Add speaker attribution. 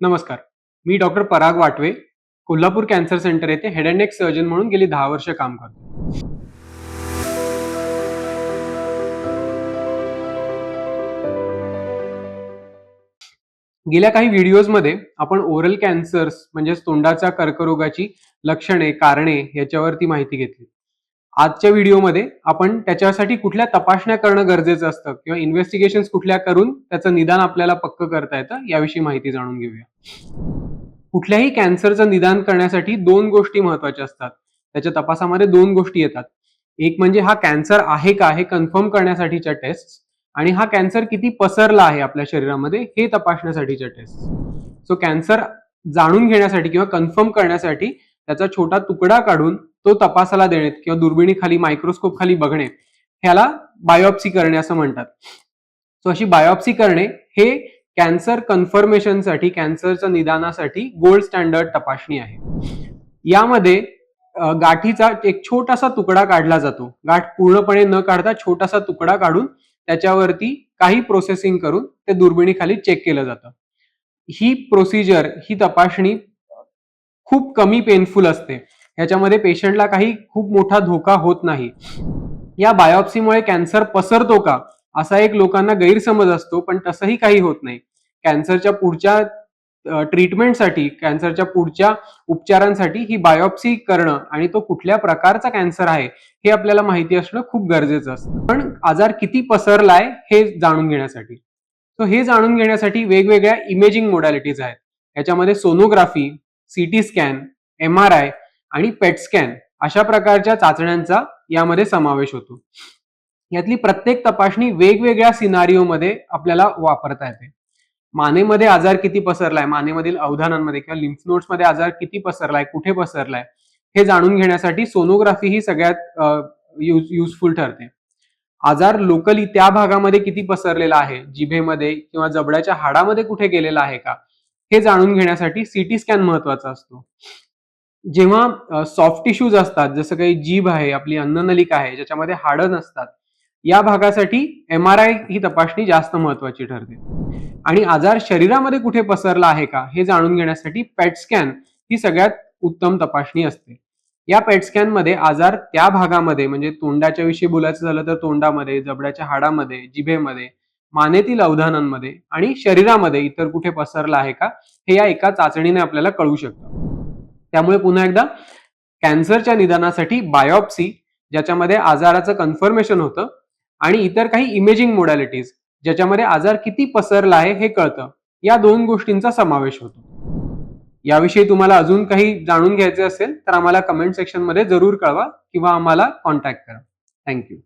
Speaker 1: नमस्कार. मी doctor Parag Vatve Kolhapur cancer centre येथे head and neck surgeon म्हणून गेली दहा वर्ष काम करतो. गेल्या काही व्हिडिओजमध्ये आपण ओरल कॅन्सर्स म्हणजेच तोंडाच्या कर्करोगाची लक्षणे कारणे याच्यावरती माहिती घेतली. आजच्या व्हिडिओमध्ये आपण त्याच्यासाठी कुठल्या तपासण्या करणं गरजेचं असतं किंवा इन्व्हेस्टिगेशन कुठल्या करून त्याचं निदान आपल्याला पक्क करता येतं याविषयी माहिती जाणून घेऊया. कुठल्याही कॅन्सरचं निदान करण्यासाठी दोन गोष्टी महत्त्वाच्या असतात. त्याच्या तपासामध्ये दोन गोष्टी येतात. एक म्हणजे हा कॅन्सर आहे का हे कन्फर्म करण्यासाठीच्या टेस्ट आणि हा कॅन्सर किती पसरला आहे आपल्या शरीरामध्ये हे तपासण्यासाठीच्या टेस्ट. सो कॅन्सर जाणून घेण्यासाठी किंवा कन्फर्म करण्यासाठी त्याचा छोटा तुकडा काढून तो तपासाला देणे किंवा दुर्बिणीखाली मायक्रोस्कोप खाली बघणे ह्याला बायोप्सी करणे असं म्हणतात. सो अशी बायोप्सी करणे हे कॅन्सर कन्फर्मेशनसाठी कॅन्सरच्या निदानासाठी गोल्ड स्टँडर्ड तपासणी आहे. यामध्ये गाठीचा एक छोटासा तुकडा काढला जातो. गाठ पूर्णपणे न काढता छोटासा तुकडा काढून त्याच्यावरती काही प्रोसेसिंग करून ते दुर्बिणीखाली चेक केलं जातं. ही प्रोसिजर ही तपासणी खूप कमी पेनफुल असते. ह्याच्यामध्ये पेशंटला काही खूप मोठा धोका होत नाही. या बायोप्सीमुळे कॅन्सर पसरतो का? असा एक लोकांना गैरसमज असतो पण तसंही काही होत नाही. कॅन्सरच्या पुढच्या ट्रीटमेंटसाठी कॅन्सरच्या पुढच्या उपचारांसाठी ही बायोप्सी करणं आणि तो कुठल्या प्रकारचा कॅन्सर आहे हे आपल्याला माहिती असणं खूप गरजेचं असतं. पण आजार किती पसरलाय हे जाणून घेण्यासाठी. सो हे जाणून घेण्यासाठी वेगवेगळ्या इमेजिंग मोडॅलिटीज आहेत. याच्यामध्ये sonography CT scan M R I आणि पेट स्कॅन अशा प्रकारच्या चाचण्यांचा यामध्ये समावेश होतो. यातली प्रत्येक तपासणी वेगवेगळ्या सिनारिओमध्ये आपल्याला वापरता येते. मानेमध्ये आजार किती पसरलाय? मानेमधील अवधानांमध्ये किंवा लिम्फ नोट्समध्ये आजार किती पसरलाय? कुठे पसरलाय? हे जाणून घेण्यासाठी सोनोग्राफी ही सगळ्यात युजफुल ठरते. आजार लोकली त्या भागामध्ये किती पसरलेला आहे? जिभेमध्ये किंवा जबड्याच्या हाडामध्ये कुठे गेलेला आहे का? हे जाणून घेण्यासाठी सीटी स्कॅन महत्त्वाचा असतो. जेव्हा सॉफ्ट टिश्यूज असतात जसं काही जीभ आहे आपली अन्ननलिका आहे ज्याच्यामध्ये हाडं नसतात या भागासाठी एम आर आय ही तपासणी जास्त महत्वाची ठरते. आणि आजार शरीरामध्ये कुठे पसरला आहे का हे जाणून घेण्यासाठी पॅट स्कॅन ही सगळ्यात उत्तम तपासणी असते. या पेट स्कॅनमध्ये आजार त्या भागामध्ये म्हणजे तोंडाच्या विषयी बोलायचं झालं तर तोंडामध्ये जबड्याच्या हाडामध्ये जिभेमध्ये मानेतील अवधानांमध्ये आणि शरीरामध्ये इतर कुठे पसरला आहे का हे या एका चाचणीने आपल्याला कळू शकतं. त्यामुळे पुन्हा एकदा कॅन्सरच्या निदानासाठी बायोप्सी ज्याच्यामध्ये आजाराचं कन्फर्मेशन होतं आणि इतर काही इमेजिंग मोडॅलिटीज ज्याच्यामध्ये आजार किती पसरला आहे हे कळतं. या दोन गोष्टींचा समावेश होतो. याविषयी तुम्हाला अजून काही जाणून घ्यायचे असेल तर आम्हाला कमेंट सेक्शनमध्ये जरूर कळवा किंवा आम्हाला कॉन्टॅक्ट करा. थँक्यू